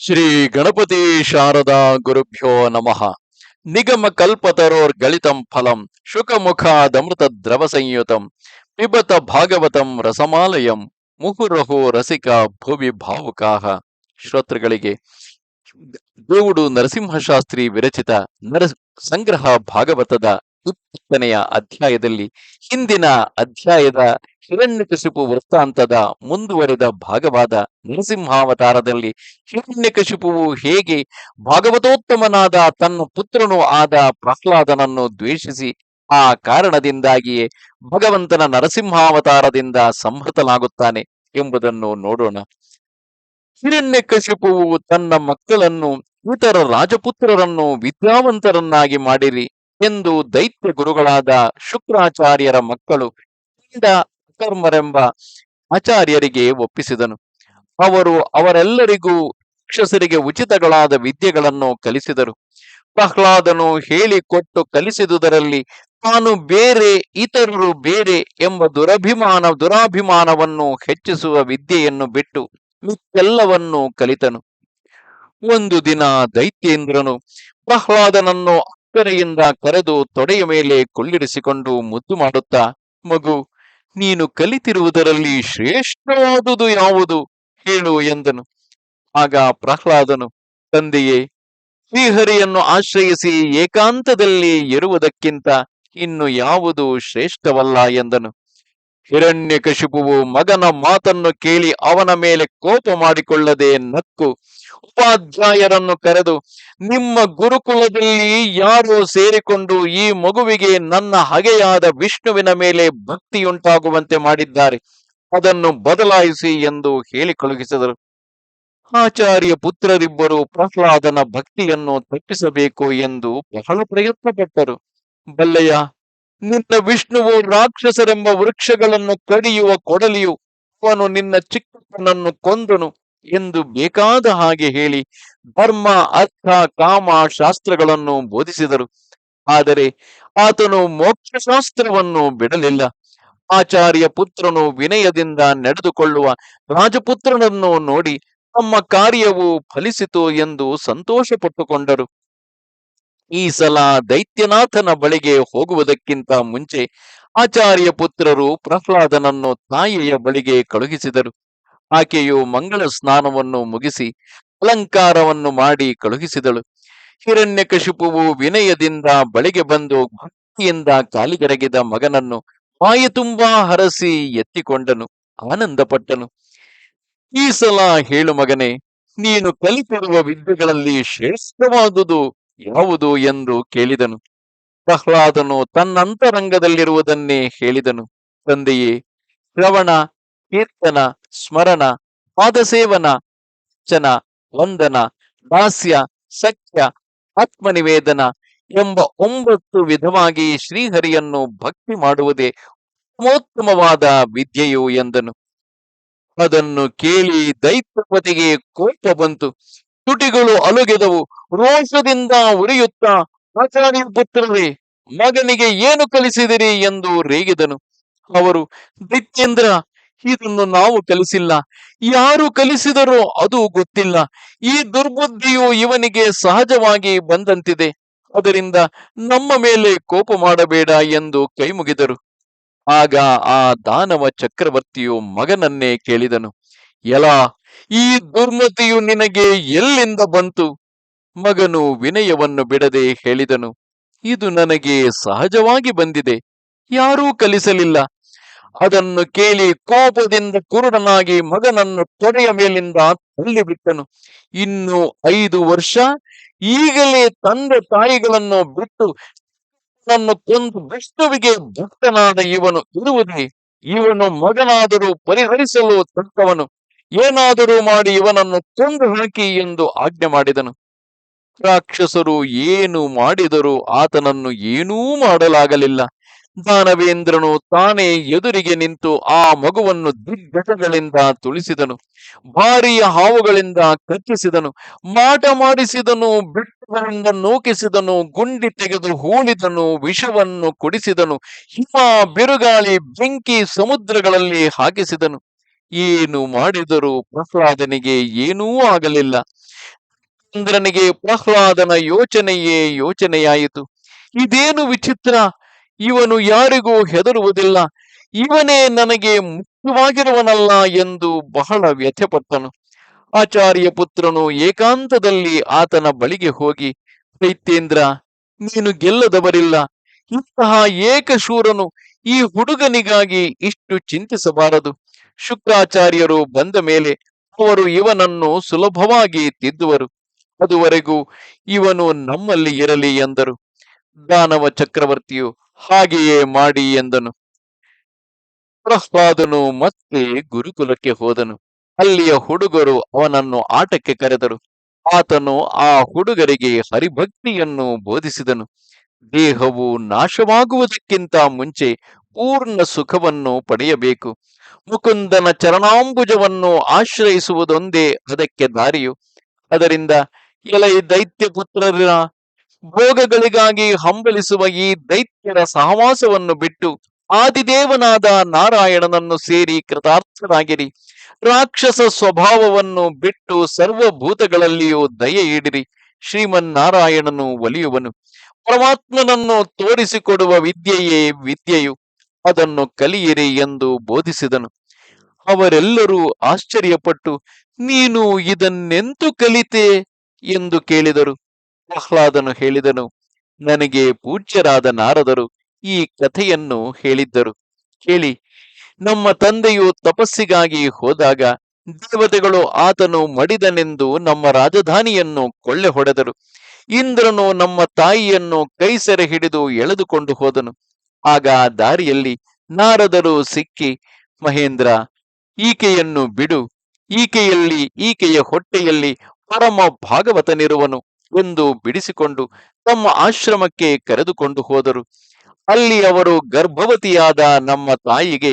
ಶ್ರೀ ಗಣಪತಿ ಶಾರದಾ ಗುರುಭ್ಯೋ ನಮಃ. ನಿಗಮ ಕಲ್ಪತರೋರ್ ಗಳಿತಂ ಫಲಂ ಶುಕಮುಖಾದಮೃತ ದ್ರವ ಸಂಯುತಂ, ಪಿಬತ ಭಾಗವತಂ ರಸಮಾಲಯಂ, ಮುಹುರಹು ರಸಿಕ ಭುವಿ ಭಾವುಕಾಹ ಶ್ರೋತೃಗಳಿಗೆ, ದೇವುಡು ನರಸಿಂಹಶಾಸ್ತ್ರಿ ವಿರಚಿತ ನರ ಸಂಗ್ರಹ ಭಾಗವತದ ಇಪ್ಪತ್ತನೆಯ ಅಧ್ಯಾಯದಲ್ಲಿ ಹಿಂದಿನ ಅಧ್ಯಾಯದ ಹಿರಣ್ಯಕಶಿಪು ವೃತ್ತಾಂತದ ಮುಂದುವರೆದ ಭಾಗವಾದ ನರಸಿಂಹಾವತಾರದಲ್ಲಿ ಹಿರಣ್ಯಕಶಿಪುವು ಹೇಗೆ ಭಾಗವತೋತ್ತಮನಾದ ತನ್ನ ಪುತ್ರನು ಆದ ಪ್ರಹ್ಲಾದನನ್ನು ದ್ವೇಷಿಸಿ, ಆ ಕಾರಣದಿಂದಾಗಿಯೇ ಭಗವಂತನ ನರಸಿಂಹಾವತಾರದಿಂದ ಸಂಹೃತನಾಗುತ್ತಾನೆ ಎಂಬುದನ್ನು ನೋಡೋಣ. ಹಿರಣ್ಯಕಶಿಪುವು ತನ್ನ ಮಕ್ಕಳನ್ನು ಇತರ ರಾಜಪುತ್ರರನ್ನು ವಿದ್ಯಾವಂತರನ್ನಾಗಿ ಮಾಡಿರಿ ಎಂದು ದೈತ್ಯ ಗುರುಗಳಾದ ಶುಕ್ರಾಚಾರ್ಯರ ಮಕ್ಕಳು ಪಿಂಡ ಅಕರ್ಮರೆಂಬ ಆಚಾರ್ಯರಿಗೆ ಒಪ್ಪಿಸಿದನು. ಅವರು ಅವರೆಲ್ಲರಿಗೂ ರಾಕ್ಷಸರಿಗೆ ಉಚಿತಗಳಾದ ವಿದ್ಯೆಗಳನ್ನು ಕಲಿಸಿದರು. ಪ್ರಹ್ಲಾದನು ಹೇಳಿಕೊಟ್ಟು ಕಲಿಸಿದುದರಲ್ಲಿ ತಾನು ಬೇರೆ, ಇತರರು ಬೇರೆ ಎಂಬ ದುರಭಿಮಾನ, ದುರಾಭಿಮಾನವನ್ನು ಹೆಚ್ಚಿಸುವ ವಿದ್ಯೆಯನ್ನು ಬಿಟ್ಟು ಮಿಕ್ಕೆಲ್ಲವನ್ನು ಕಲಿತನು. ಒಂದು ದಿನ ದೈತ್ಯೇಂದ್ರನು ಪ್ರಹ್ಲಾದನನ್ನು ಅಕ್ಕರೆಯಿಂದ ಕರೆದು ತೊಡೆಯ ಮೇಲೆ ಕೊಳ್ಳಿರಿಸಿಕೊಂಡು ಮುದ್ದು ಮಾಡುತ್ತಾ, ಮಗು ನೀನು ಕಲಿತಿರುವುದರಲ್ಲಿ ಶ್ರೇಷ್ಠವಾದುದು ಯಾವುದು ಹೇಳು ಎಂದನು. ಆಗ ಪ್ರಹ್ಲಾದನು, ತಂದೆಯೇ, ಶ್ರೀಹರಿಯನ್ನು ಆಶ್ರಯಿಸಿ ಏಕಾಂತದಲ್ಲಿ ಇರುವುದಕ್ಕಿಂತ ಇನ್ನು ಯಾವುದು ಶ್ರೇಷ್ಠವಲ್ಲ? ಎಂದನು. ಹಿರಣ್ಯಕಶಿಪುವು ಮಗನ ಮಾತನ್ನು ಕೇಳಿ ಅವನ ಮೇಲೆ ಕೋಪ ಮಾಡಿಕೊಳ್ಳದೆ ನಕ್ಕು. ಉಪಾಧ್ಯಾಯರನ್ನು ಕರೆದು, ನಿಮ್ಮ ಗುರುಕುಲದಲ್ಲಿ ಯಾರು ಸೇರಿಕೊಂಡು ಈ ಮಗುವಿಗೆ ನನ್ನ ಹಗೆಯಾದ ವಿಷ್ಣುವಿನ ಮೇಲೆ ಭಕ್ತಿಯುಂಟಾಗುವಂತೆ ಮಾಡಿದ್ದಾರೆ. ಅದನ್ನು ಬದಲಾಯಿಸಿ ಎಂದು ಹೇಳಿ ಕಳುಹಿಸಿದರು. ಆಚಾರ್ಯ ಪುತ್ರರಿಬ್ಬರು ಪ್ರಹ್ಲಾದನ ಭಕ್ತಿಯನ್ನು ತಪ್ಪಿಸಬೇಕು ಎಂದು ಬಹಳ ಪ್ರಯತ್ನ ಪಟ್ಟರು ನಿನ್ನ ವಿಷ್ಣುವು ರಾಕ್ಷಸರೆಂಬ ವೃಕ್ಷಗಳನ್ನು ಕಡಿಯುವ ಕೊಡಲಿಯು, ಅವನು ನಿನ್ನ ಚಿಕ್ಕಪ್ಪನನ್ನು ಕೊಂದನು ಎಂದು ಬೇಕಾದ ಹಾಗೆ ಹೇಳಿ ಧರ್ಮ, ಅರ್ಥ, ಕಾಮ, ಶಾಸ್ತ್ರಗಳನ್ನು ಬೋಧಿಸಿದರು. ಆದರೆ ಆತನು ಮೋಕ್ಷಶಾಸ್ತ್ರವನ್ನು ಬಿಡಲಿಲ್ಲ. ಆಚಾರ್ಯ ಪುತ್ರನು ವಿನಯದಿಂದ ನಡೆದುಕೊಳ್ಳುವ ರಾಜಪುತ್ರನನ್ನು ನೋಡಿ ತಮ್ಮ ಕಾರ್ಯವು ಫಲಿಸಿತು ಎಂದು ಸಂತೋಷ ಪಟ್ಟುಕೊಂಡರು ಈ ಸಲ ದೈತ್ಯನಾಥನ ಬಳಿಗೆ ಹೋಗುವುದಕ್ಕಿಂತ ಮುಂಚೆ ಆಚಾರ್ಯ ಪುತ್ರರು ಪ್ರಹ್ಲಾದನನ್ನು ತಾಯಿಯ ಬಳಿಗೆ ಕಳುಹಿಸಿದರು. ಆಕೆಯು ಮಂಗಳ ಸ್ನಾನವನ್ನು ಮುಗಿಸಿ ಅಲಂಕಾರವನ್ನು ಮಾಡಿ ಕಳುಹಿಸಿದಳು. ಹಿರಣ್ಯಕಶಿಪುವು ವಿನಯದಿಂದ ಬಳಿಗೆ ಬಂದು ಭಕ್ತಿಯಿಂದ ಕಾಲಿಗರಗಿದ ಮಗನನ್ನು ಬಾಯಿ ತುಂಬಾ ಹರಸಿ ಎತ್ತಿಕೊಂಡನು, ಆನಂದಪಟ್ಟನು. ಈ ಸಲ ಹೇಳು ಮಗನೇ, ನೀನು ಕಲಿತಿರುವ ವಿದ್ಯೆಗಳಲ್ಲಿ ಶ್ರೇಷ್ಠವಾದುದು ಯಾವುದು ಎಂದು ಕೇಳಿದನು. ಪ್ರಹ್ಲಾದನು ತನ್ನಂತರಂಗದಲ್ಲಿರುವುದನ್ನೇ ಹೇಳಿದನು. ತಂದೆಯೇ, ಶ್ರವಣ, ಕೀರ್ತನ, ಸ್ಮರಣ, ಪಾದಸೇವನ ಚನ ವಂದನ, ದಾಸ್ಯ, ಸಖ್ಯ, ಆತ್ಮನಿವೇದನ ಎಂಬ ಒಂಬತ್ತು ವಿಧವಾಗಿ ಶ್ರೀಹರಿಯನ್ನು ಭಕ್ತಿ ಮಾಡುವುದೇ ಉತ್ತಮೋತ್ತಮವಾದ ವಿದ್ಯೆಯು ಎಂದನು. ಅದನ್ನು ಕೇಳಿ ದೈತ್ಯಪತಿಗೆ ಕೋಪ ಬಂತು. ತುಟಿಗಳು ಅಲುಗೆದವು. ರೋಷದಿಂದ ಉರಿಯುತ್ತಾ ಆಚಾರ್ಯ ಪುತ್ರರೇ, ಮಗನಿಗೆ ಏನು ಕಲಿಸಿದಿರಿ ಎಂದು ರೇಗಿದನು. ಅವರು ದಿತ್ಯೇಂದ್ರ ಇದನ್ನು ನಾವು ಕಲಿಸಿಲ್ಲ. ಯಾರು ಕಲಿಸಿದರೋ ಅದು ಗೊತ್ತಿಲ್ಲ. ಈ ದುರ್ಬುದ್ಧಿಯು ಇವನಿಗೆ ಸಹಜವಾಗಿ ಬಂದಂತಿದೆ. ಅದರಿಂದ ನಮ್ಮ ಮೇಲೆ ಕೋಪ ಮಾಡಬೇಡ ಎಂದು ಕೈಮುಗಿದರು. ಆಗ ಆ ದಾನವ ಚಕ್ರವರ್ತಿಯು ಮಗನನ್ನೇ ಕೇಳಿದನು. ಎಲ ಈ ದುರ್ಮತಿಯು ನಿನಗೆ ಎಲ್ಲಿಂದ ಬಂತು? ಮಗನು ವಿನಯವನ್ನು ಬಿಡದೆ ಹೇಳಿದನು, ಇದು ನನಗೆ ಸಹಜವಾಗಿ ಬಂದಿದೆ, ಯಾರೂ ಕಲಿಸಲಿಲ್ಲ. ಅದನ್ನು ಕೇಳಿ ಕೋಪದಿಂದ ಕುರುಡನಾಗಿ ಮಗನನ್ನು ತೊಡೆಯ ಮೇಲಿಂದ ತಳ್ಳಿಬಿಟ್ಟನು. ಇನ್ನು ಐದು ವರ್ಷ ಈಗಲೇ ತಂದೆ ತಾಯಿಗಳನ್ನು ಬಿಟ್ಟು ನನ್ನ ಕೊಂದು ವಿಷ್ಣುವಿಗೆ ಭಕ್ತನಾದ ಇವನು ಇರುವುದೇ, ಇವನು ಮಗನಾದರೂ ಪರಿಹರಿಸಲು ತಕ್ಕವನು. ಏನಾದರೂ ಮಾಡಿ ಇವನನ್ನು ಕೊಂದು ಹಾಕಿ ಎಂದು ಆಜ್ಞೆ ಮಾಡಿದನು. ರಾಕ್ಷಸರು ಏನು ಮಾಡಿದರೂ ಆತನನ್ನು ಏನೂ ಮಾಡಲಾಗಲಿಲ್ಲ. ದಾನವೇಂದ್ರನು ತಾನೇ ಎದುರಿಗೆ ನಿಂತು ಆ ಮಗುವನ್ನು ದಿಗ್ಗಜಗಳಿಂದ ತುಳಿಸಿದನು. ಭಾರಿಯ ಹಾವುಗಳಿಂದ ಕಚ್ಚಿಸಿದನು. ಮಾಟ ಮಾಡಿಸಿದನು, ಬೆಟ್ಟಗಳಿಂದ ನೂಕಿಸಿದನು, ಗುಂಡಿ ತೆಗೆದು ಹೂಳಿದನು, ವಿಷವನ್ನು ಕುಡಿಸಿದನು, ಹಿಮ, ಬಿರುಗಾಳಿ, ಬೆಂಕಿ ಸಮುದ್ರಗಳಲ್ಲಿ ಹಾಕಿಸಿದನು. ಏನು ಮಾಡಿದರೂ ಪ್ರಹ್ಲಾದನಿಗೆ ಏನೂ ಆಗಲಿಲ್ಲ. ಚಂದ್ರನಿಗೆ ಪ್ರಹ್ಲಾದನ ಯೋಚನೆಯೇ ಯೋಚನೆಯಾಯಿತು. ಇದೇನು ವಿಚಿತ್ರ? ಇವನು ಯಾರಿಗೂ ಹೆದರುವುದಿಲ್ಲ. ಇವನೇ ನನಗೆ ಮುಖ್ಯವಾಗಿರುವನಲ್ಲ ಎಂದು ಬಹಳ ವ್ಯಥೆಪಟ್ಟನು. ಆಚಾರ್ಯ ಪುತ್ರನು ಏಕಾಂತದಲ್ಲಿ ಆತನ ಬಳಿಗೆ ಹೋಗಿ ದೈತ್ಯೇಂದ್ರ ನೀನು ಗೆಲ್ಲದವರಿಲ್ಲ. ಇಂತಹ ಏಕಶೂರನು ಈ ಹುಡುಗನಿಗಾಗಿ ಇಷ್ಟು ಚಿಂತಿಸಬಾರದು. ಶುಕ್ರಾಚಾರ್ಯರು ಬಂದ ಮೇಲೆ ಅವರು ಇವನನ್ನು ಸುಲಭವಾಗಿ ತಿದ್ದುವರು. ಅದುವರೆಗೂ ಇವನು ನಮ್ಮಲ್ಲಿ ಇರಲಿ ಎಂದರು. ದಾನವ ಚಕ್ರವರ್ತಿಯು ಹಾಗೆಯೇ ಮಾಡಿ ಎಂದನು. ಪ್ರಹ್ಲಾದನು ಮತ್ತೆ ಗುರುಕುಲಕ್ಕೆ ಹೋದನು. ಅಲ್ಲಿಯ ಹುಡುಗರು ಅವನನ್ನು ಆಟಕ್ಕೆ ಕರೆದರು. ಆತನು ಆ ಹುಡುಗರಿಗೆ ಹರಿಭಕ್ತಿಯನ್ನು ಬೋಧಿಸಿದನು. ದೇಹವು ನಾಶವಾಗುವುದಕ್ಕಿಂತ ಮುಂಚೆ ಪೂರ್ಣ ಸುಖವನ್ನು ಪಡೆಯಬೇಕು. ಮುಕುಂದನ ಚರಣಾಂಬುಜವನ್ನು ಆಶ್ರಯಿಸುವುದೊಂದೇ ಅದಕ್ಕೆ ದಾರಿಯು. ಅದರಿಂದ ಎಲೈ ದೈತ್ಯ ಪುತ್ರರ ಭೋಗಗಳಿಗಾಗಿ ಹಂಬಲಿಸುವ ಈ ದೈತ್ಯರ ಸಹವಾಸವನ್ನು ಬಿಟ್ಟು ಆದಿದೇವನಾದ ನಾರಾಯಣನನ್ನು ಸೇರಿ ಕೃತಾರ್ಥರಾಗಿರಿ. ರಾಕ್ಷಸ ಸ್ವಭಾವವನ್ನು ಬಿಟ್ಟು ಸರ್ವಭೂತಗಳಲ್ಲಿಯೂ ದಯೆ ಇಡಿರಿ ಶ್ರೀಮನ್ನಾರಾಯಣನು ಒಲಿಯುವನು. ಪರಮಾತ್ಮನನ್ನು ತೋರಿಸಿಕೊಡುವ ವಿದ್ಯೆಯೇ ವಿದ್ಯೆಯು. ಅದನ್ನು ಕಲಿಯಿರಿ ಎಂದು ಬೋಧಿಸಿದನು. ಅವರೆಲ್ಲರೂ ಆಶ್ಚರ್ಯಪಟ್ಟು, ನೀನು ಇದನ್ನೆಂತು ಕಲಿತೆ? ಎಂದು ಕೇಳಿದರು. ಪ್ರಹ್ಲಾದನು ಹೇಳಿದನು, ನನಗೆ ಪೂಜ್ಯರಾದ ನಾರದರು ಈ ಕಥೆಯನ್ನು ಹೇಳಿದ್ದರು. ಕೇಳಿ, ನಮ್ಮ ತಂದೆಯು ತಪಸ್ಸಿಗಾಗಿ ಹೋದಾಗ ದೇವತೆಗಳು ಆತನು ಮಡಿದನೆಂದು ನಮ್ಮ ರಾಜಧಾನಿಯನ್ನು ಕೊಳ್ಳೆ ಹೊಡೆದರು ಇಂದ್ರನು ನಮ್ಮ ತಾಯಿಯನ್ನು ಕೈಸೆರೆ ಹಿಡಿದು ಎಳೆದುಕೊಂಡು ಹೋದನು. ಆಗ ದಾರಿಯಲ್ಲಿ ನಾರದರು ಸಿಕ್ಕಿ, ಮಹೇಂದ್ರ, ಈಕೆಯನ್ನು ಬಿಡು, ಈಕೆಯಲ್ಲಿ, ಈಕೆಯ ಹೊಟ್ಟೆಯಲ್ಲಿ ಪರಮ ಭಾಗವತನಿರುವನು ಎಂದು ಬಿಡಿಸಿಕೊಂಡು ತಮ್ಮ ಆಶ್ರಮಕ್ಕೆ ಕರೆದುಕೊಂಡು ಹೋದರು. ಅಲ್ಲಿ ಅವರು ಗರ್ಭವತಿಯಾದ ನಮ್ಮ ತಾಯಿಗೆ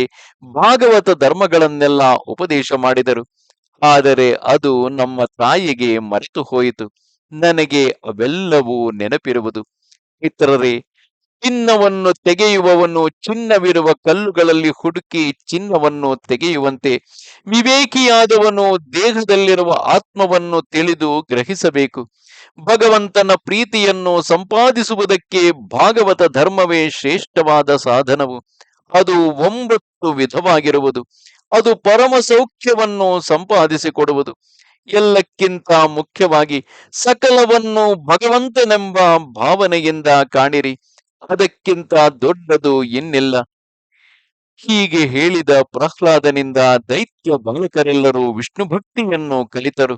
ಭಾಗವತ ಧರ್ಮಗಳನ್ನೆಲ್ಲ ಉಪದೇಶ ಮಾಡಿದರು. ಆದರೆ ಅದು ನಮ್ಮ ತಾಯಿಗೆ ಮರೆತು ಹೋಯಿತು ನನಗೆ ಅವೆಲ್ಲವೂ ನೆನಪಿರುವುದು. ಮಿತ್ರರೇ ಚಿನ್ನವನ್ನು ತೆಗೆಯುವವನು ಚಿನ್ನವಿರುವ ಕಲ್ಲುಗಳಲ್ಲಿ ಹುಡುಕಿ ಚಿನ್ನವನ್ನು ತೆಗೆಯುವಂತೆ. ವಿವೇಕಿಯಾದವನು ದೇಹದಲ್ಲಿರುವ ಆತ್ಮವನ್ನು ತಿಳಿದು ಗ್ರಹಿಸಬೇಕು. ಭಗವಂತನ ಪ್ರೀತಿಯನ್ನು ಸಂಪಾದಿಸುವುದಕ್ಕೆ ಭಾಗವತ ಧರ್ಮವೇ ಶ್ರೇಷ್ಠವಾದ ಸಾಧನವು. ಅದು ಒಂಬತ್ತು ವಿಧವಾಗಿರುವುದು. ಅದು ಪರಮ ಸೌಖ್ಯವನ್ನು ಸಂಪಾದಿಸಿಕೊಡುವುದು. ಎಲ್ಲಕ್ಕಿಂತ ಮುಖ್ಯವಾಗಿ ಸಕಲವನ್ನು ಭಗವಂತನೆಂಬ ಭಾವನೆಯಿಂದ ಕಾಣಿರಿ. ಅದಕ್ಕಿಂತ ದೊಡ್ಡದು ಇನ್ನಿಲ್ಲ. ಹೀಗೆ ಹೇಳಿದ ಪ್ರಹ್ಲಾದನಿಂದ ದೈತ್ಯ ಬಾಲಕರೆಲ್ಲರೂ ವಿಷ್ಣು ಭಕ್ತಿಯನ್ನು ಕಲಿತರು.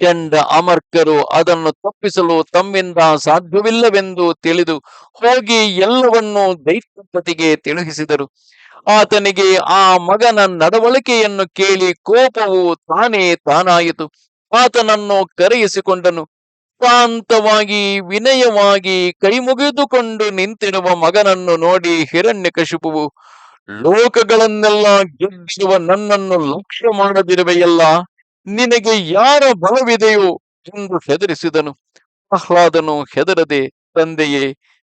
ಚಂಡ ಅಮರ್ಕರು ಅದನ್ನು ತಪ್ಪಿಸಲು ತಮ್ಮಿಂದ ಸಾಧ್ಯವಿಲ್ಲವೆಂದು ತಿಳಿದು ಹೋಗಿ ಎಲ್ಲವನ್ನೂ ದೈತ್ಯಪತಿಗೆ ತಿಳಿಸಿದರು ಆತನಿಗೆ ಆ ಮಗನ ನಡವಳಿಕೆಯನ್ನು ಕೇಳಿ ಕೋಪವು ತಾನೇ ತಾನಾಯಿತು. ಆತನನ್ನು ಕರೆಯಿಸಿಕೊಂಡನು. ಶಾಂತವಾಗಿ ವಿನಯವಾಗಿ ಕೈಮುಗಿದುಕೊಂಡು ನಿಂತಿರುವ ಮಗನನ್ನು ನೋಡಿ ಹಿರಣ್ಯಕಶಿಪುವು ಲೋಕಗಳನ್ನೆಲ್ಲ ಗೆದ್ದಿರುವ ನನ್ನನ್ನು ಲಕ್ಷ್ಯ ಮಾಡದಿರುವೆಯಲ್ಲ, ನಿನಗೆ ಯಾರ ಬಲವಿದೆಯೋ? ಎಂದು ಹೆದರಿಸಿದನು. ಆಹ್ಲಾದನು ಹೆದರದೆ, ತಂದೆಯೇ,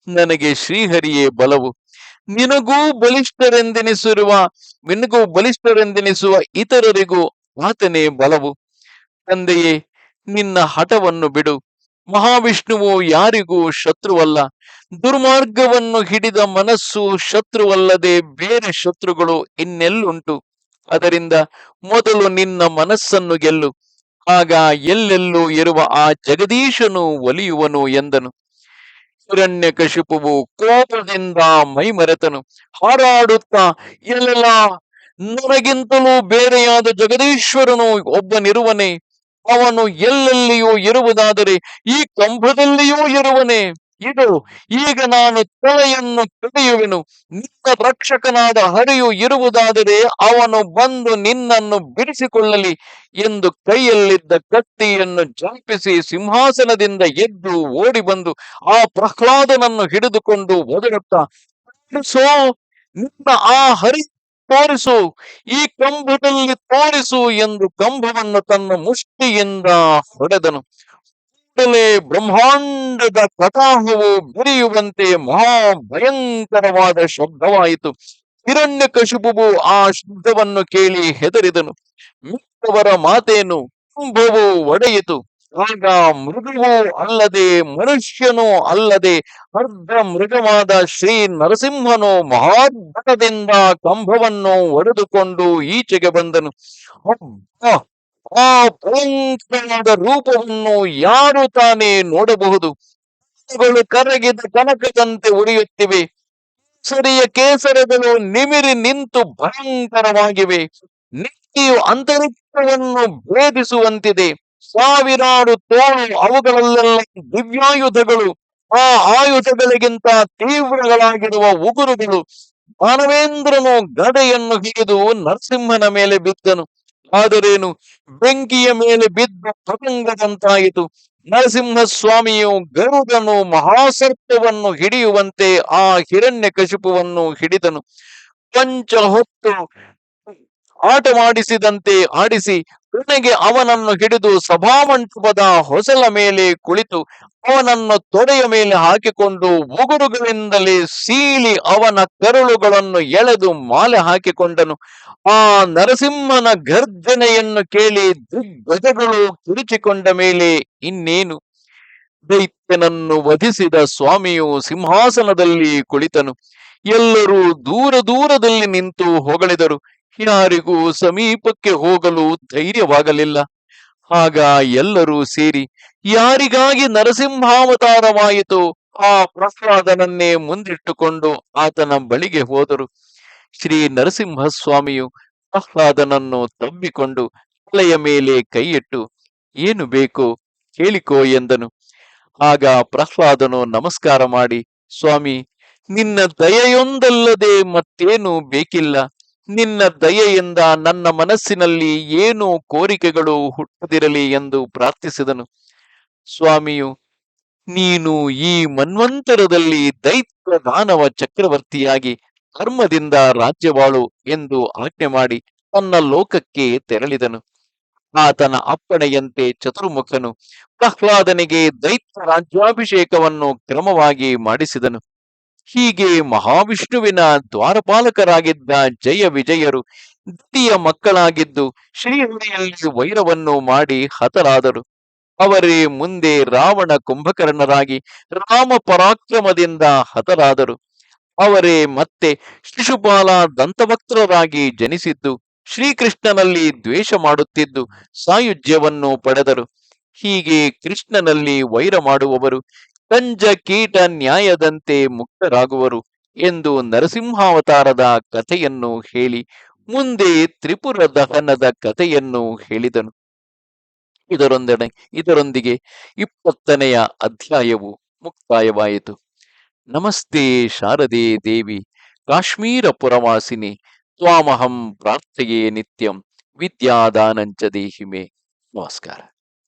ನನಗೆ ಶ್ರೀಹರಿಯೇ ಬಲವು. ನಿನಗೂ ಬಲಿಷ್ಠರೆಂದೆನಿಸಿರುವ, ನಿನಗೂ ಬಲಿಷ್ಠರೆಂದೆನಿಸುವ ಇತರರಿಗೂ ಆತನೇ ಬಲವು. ತಂದೆಯೇ, ನಿನ್ನ ಹಠವನ್ನು ಬಿಡು. ಮಹಾವಿಷ್ಣುವು ಯಾರಿಗೂ ಶತ್ರುವಲ್ಲ. ದುರ್ಮಾರ್ಗವನ್ನು ಹಿಡಿದ ಮನಸ್ಸು ಶತ್ರುವಲ್ಲದೆ ಬೇರೆ ಶತ್ರುಗಳು ಇನ್ನೆಲ್ಲುಂಟು. ಅದರಿಂದ ಮೊದಲು ನಿನ್ನ ಮನಸ್ಸನ್ನು ಗೆಲ್ಲು. ಆಗ ಎಲ್ಲೆಲ್ಲೂ ಇರುವ ಆ ಜಗದೀಶನು ಒಲಿಯುವನು ಎಂದನು. ಹಿರಣ್ಯಕಶಿಪುವು ಕೋಪದಿಂದ ಮೈಮರೆತನು. ಹಾರಾಡುತ್ತಾ ಎಲ್ಲ ನನಗಿಂತಲೂ ಬೇರೆಯಾದ ಜಗದೀಶ್ವರನು ಒಬ್ಬನಿರುವನೇ. ಅವನು ಎಲ್ಲೆಲ್ಲಿಯೂ ಇರುವುದಾದರೆ ಈ ಕಂಬದಲ್ಲಿಯೂ ಇರುವನೇ. ಇದು ಈಗ ನಾನು ತಲೆಯನ್ನು ಕಡಿಯುವೆನು ನಿನ್ನ ರಕ್ಷಕನಾದ ಹರಿಯು ಇರುವುದಾದರೆ ಅವನು ಬಂದು ನಿನ್ನನ್ನು ಬಿಡಿಸಿಕೊಳ್ಳಲಿ ಎಂದು ಕೈಯಲ್ಲಿದ್ದ ಕತ್ತಿಯನ್ನು ಜಂಪಿಸಿ ಸಿಂಹಾಸನದಿಂದ ಎದ್ದು ಓಡಿ ಬಂದು ಆ ಪ್ರಹ್ಲಾದನನ್ನು ಹಿಡಿದುಕೊಂಡು ಒದಗುತ್ತಾ ಸೋ, ನಿನ್ನ ಆ ಹರಿ ತೋರಿಸು, ಈ ಕಂಬದಲ್ಲಿ ತೋರಿಸು ಎಂದು ಕಂಬವನ್ನು ತನ್ನ ಮುಷ್ಟಿಯಿಂದ ಹೊಡೆದನು. ಬ್ರಹ್ಮಾಂಡದ ಕಟಾಹವು ಬಿರಿಯುವಂತೆ ಮಹಾ ಭಯಂಕರವಾದ ಶಬ್ದವಾಯಿತು. ಹಿರಣ್ಯ ಕಶುಪುವು ಆ ಶಬ್ದವನ್ನು ಕೇಳಿ ಹೆದರಿದನು. ಮಿಕ್ಕವರ ಮಾತೇನು? ಕುಂಭವು ಒಡೆಯಿತು. ಆಗ ಮೃಗವೂ ಅಲ್ಲದೆ ಮನುಷ್ಯನೂ ಅಲ್ಲದೆ ಅರ್ಧ ಮೃಗವಾದ ಶ್ರೀ ನರಸಿಂಹನು ಮಹಾದ್ಭುತದಿಂದ ಕಂಬವನ್ನು ಒಡೆದುಕೊಂಡು ಈಚೆಗೆ ಬಂದನು! ಆ ಭಯಂಕರವಾದ ರೂಪವನ್ನು ಯಾರು ತಾನೇ ನೋಡಬಹುದು? ಕರಗಿದ ಕನಕದಂತೆ ಉಳಿಯುತ್ತಿವೆ ಸರಿಯ ಕೇಸರಗಳು ನಿಮಿರಿ ನಿಂತು ಭಯಂಕರವಾಗಿವೆ. ನೆತ್ತಿಯು ಅಂತರಿಕ್ಷವನ್ನು ಭೇದಿಸುವಂತಿದೆ. ಸಾವಿರಾರು ತೋಳು ಅವುಗಳಲ್ಲೆಲ್ಲ ದಿವ್ಯಾಯುಧಗಳು, ಆ ಆಯುಧಗಳಿಗಿಂತ ತೀವ್ರಗಳಾಗಿರುವ ಉಗುರುಗಳು. ಮಾನವೇಂದ್ರನು ಗಡೆಯನ್ನು ಹಿಡಿದು ನರಸಿಂಹನ ಮೇಲೆ ಬಿದ್ದನು. ಆದರೇನು? ಬೆಂಕಿಯ ಮೇಲೆ ಬಿದ್ದ ಪತಂಗದಂತಾಯಿತು ನರಸಿಂಹ ಸ್ವಾಮಿಯು ಗರುಡನು ಮಹಾಸರ್ಪವನ್ನು ಹಿಡಿಯುವಂತೆ ಆ ಹಿರಣ್ಯ ಕಶಿಪುವನ್ನು ಹಿಡಿದನು. ಪಂಚ ಹೊತ್ತು ಆಟ ಮಾಡಿಸಿದಂತೆ ಆಡಿಸಿ ಕೊನೆಗೆ ಅವನನ್ನು ಹಿಡಿದು ಸಭಾಮಂಟಪದ ಹೊಸಲ ಮೇಲೆ ಕುಳಿತು ಅವನನ್ನು ತೊಡೆಯ ಮೇಲೆ ಹಾಕಿಕೊಂಡು ಉಗುರುಗಳಿಂದಲೇ ಸೀಳಿ ಅವನ ಕರುಳುಗಳನ್ನು ಎಳೆದು ಮಾಲೆ ಹಾಕಿಕೊಂಡನು. ಆ ನರಸಿಂಹನ ಗರ್ಜನೆಯನ್ನು ಕೇಳಿ ದಿಗ್ಗಜಗಳು ಕಿರುಚಿಕೊಂಡ ಮೇಲೆ ಇನ್ನೇನು? ದೈತ್ಯನನ್ನು ವಧಿಸಿದ ಸ್ವಾಮಿಯು ಸಿಂಹಾಸನದಲ್ಲಿ ಕುಳಿತನು. ಎಲ್ಲರೂ ದೂರ ದೂರದಲ್ಲಿ ನಿಂತು ಹೊಗಳಿದರು. ಯಾರಿಗೂ ಸಮೀಪಕ್ಕೆ ಹೋಗಲು ಧೈರ್ಯವಾಗಲಿಲ್ಲ. ಆಗ ಎಲ್ಲರೂ ಸೇರಿ, ಯಾರಿಗಾಗಿ ನರಸಿಂಹಾವತಾರವಾಯಿತು? ಆ ಪ್ರಸಾದನನ್ನೇ ಮುಂದಿಟ್ಟುಕೊಂಡು ಆತನ ಬಳಿಗೆ ಹೋದರು. ಶ್ರೀ ನರಸಿಂಹಸ್ವಾಮಿಯು ಪ್ರಹ್ಲಾದನನ್ನು ತಬ್ಬಿಕೊಂಡು ತಲೆಯ ಮೇಲೆ ಕೈಯಿಟ್ಟು, ಏನು ಬೇಕು? ಕೇಳಿಕೋ ಎಂದನು. ಆಗ ಪ್ರಹ್ಲಾದನು ನಮಸ್ಕಾರ ಮಾಡಿ, ಸ್ವಾಮಿ, ನಿನ್ನ ದಯೆಯೊಂದಲ್ಲದೆ ಮತ್ತೇನು ಬೇಕಿಲ್ಲ. ನಿನ್ನ ದಯೆಯಿಂದ ನನ್ನ ಮನಸ್ಸಿನಲ್ಲಿ ಏನು ಕೋರಿಕೆಗಳು ಹುಟ್ಟದಿರಲಿ ಎಂದು ಪ್ರಾರ್ಥಿಸಿದನು. ಸ್ವಾಮಿಯು, ನೀನು ಈ ಮನ್ವಂತರದಲ್ಲಿ ದೈತ್ಯ ದಾನವ ಚಕ್ರವರ್ತಿಯಾಗಿ ಕರ್ಮದಿಂದ ರಾಜ್ಯವಾಳು ಎಂದು ಆಜ್ಞೆ ಮಾಡಿ ತನ್ನ ಲೋಕಕ್ಕೆ ತೆರಳಿದನು. ಆತನ ಅಪ್ಪಣೆಯಂತೆ ಚತುರ್ಮುಖನು ಪ್ರಹ್ಲಾದನಿಗೆ ದೈತ್ಯ ರಾಜ್ಯಾಭಿಷೇಕವನ್ನು ಕ್ರಮವಾಗಿ ಮಾಡಿಸಿದನು. ಹೀಗೆ ಮಹಾವಿಷ್ಣುವಿನ ದ್ವಾರಪಾಲಕರಾಗಿದ್ದ ಜಯ ವಿಜಯರು ದ್ವಿತೀಯ ಮಕ್ಕಳಾಗಿದ್ದು ಶ್ರೀಹರಿಯಲ್ಲಿ ವೈರವನ್ನು ಮಾಡಿ ಹತರಾದರು. ಅವರೇ ಮುಂದೆ ರಾವಣ ಕುಂಭಕರ್ಣರಾಗಿ ರಾಮ ಪರಾಕ್ರಮದಿಂದ ಹತರಾದರು. ಅವರೇ ಮತ್ತೆ ಶಿಶುಪಾಲ ದಂತವಕ್ತರಾಗಿ ಜನಿಸಿದ್ದು, ಶ್ರೀಕೃಷ್ಣನಲ್ಲಿ ದ್ವೇಷ ಮಾಡುತ್ತಿದ್ದು, ಸಾಯುಜ್ಯವನ್ನು ಪಡೆದರು. ಹೀಗೆ ಕೃಷ್ಣನಲ್ಲಿ ವೈರ ಮಾಡುವವರು ಕಂಜ ಕೀಟ ನ್ಯಾಯದಂತೆ ಮುಕ್ತರಾಗುವರು ಎಂದು ನರಸಿಂಹಾವತಾರದ ಕಥೆಯನ್ನು ಹೇಳಿ ಮುಂದೆ ತ್ರಿಪುರ ದಹನದ ಕಥೆಯನ್ನು ಹೇಳಿದನು. ಇದರೊಂದನೆ ಇದರೊಂದಿಗೆ ಇಪ್ಪತ್ತನೆಯ ಅಧ್ಯಾಯವು ಮುಕ್ತಾಯವಾಯಿತು. ನಮಸ್ತೆ ಶಾರದೆ ದೇವಿ, ಕಾಶ್ಮೀರ ಪುರವಾಸಿನಿ, ತ್ವಾಮಹಂ ಪ್ರಾರ್ಥೆಯೇ ನಿತ್ಯಂ, ವಿದ್ಯಾದಾನಂಚ ದೇಹಿಮೆ. ನಮಸ್ಕಾರ.